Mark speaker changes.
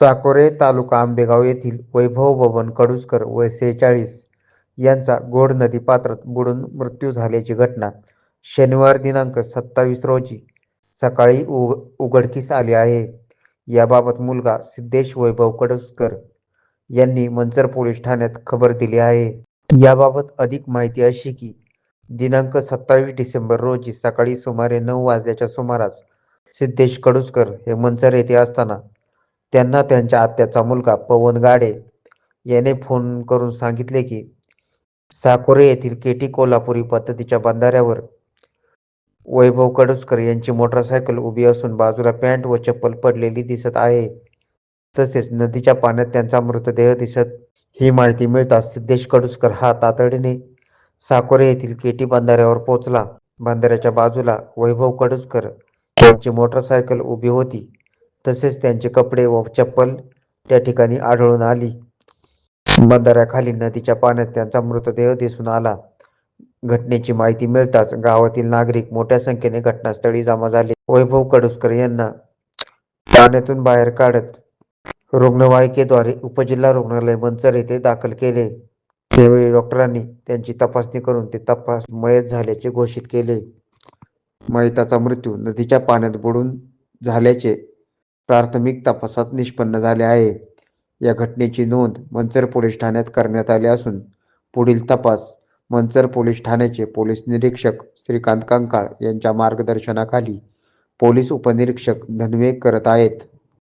Speaker 1: चाकोरे तालुका आंबेगाव येथील वैभव बबन कडुसकर वय सेहेचाळीस यांचा गोड नदी पात्रात बुडून मृत्यू झाल्याची घटना शनिवार दिनांक सत्तावीस रोजी सकाळी उग उघडकीस आली आहे. याबाबत मुलगा सिद्धेश वैभव कडुसकर यांनी मंचर पोलीस ठाण्यात खबर दिली आहे. याबाबत अधिक माहिती अशी की दिनांक सत्तावीस डिसेंबर रोजी सकाळी सुमारे नऊ वाजल्याच्या सुमारास सिद्धेश कडुसकर हे मंचर येथे असताना त्यांना त्यांच्या आत्याचा मुलगा पवन गाडे याने फोन करून सांगितले की साकोरे येथील केटी कोल्हापुरी पद्धतीच्या बंधाऱ्यावर वैभव कडुसकर यांची मोटरसायकल उभी असून बाजूला पॅन्ट व चप्पल पडलेली दिसत आहे. तसेच नदीच्या पाण्यात त्यांचा मृतदेह दिसत ही माहिती मिळताच सिद्धेश कडुसकर हा तातडीने साकोरे येथील केटी बंधाऱ्यावर पोहोचला. बंधाऱ्याच्या बाजूला वैभव कडुसकर यांची मोटरसायकल उभी होती. तसेच त्यांचे कपडे व चप्पल त्या ठिकाणी आढळून आली. बंधाऱ्याखाली नदीच्या पाण्यात त्यांचा मृतदेह दिसून आला. घटनेची माहिती मिळताच गावातील नागरिक मोठ्या संख्येने घटनास्थळी जमा झाले. वैभव कडुसकर यांना पाण्यातून बाहेर काढत रुग्णवाहिकेद्वारे उपजिल्हा रुग्णालय मंचर येथे दाखल केले. त्यावेळी डॉक्टरांनी त्यांची तपासणी करून ते तपास मयत झाल्याचे घोषित केले. मयताचा मृत्यू नदीच्या पाण्यात बुडून झाल्याचे प्राथमिक तपासात निष्पन्न झाले आहे. या घटनेची नोंद मंचर पोलीस ठाण्यात करण्यात आली असून पुढील तपास मंचर पोलीस ठाण्याचे पोलीस निरीक्षक श्रीकांत कंकाळ यांच्या मार्गदर्शनाखाली पोलीस उपनिरीक्षक धनवे करत आहेत.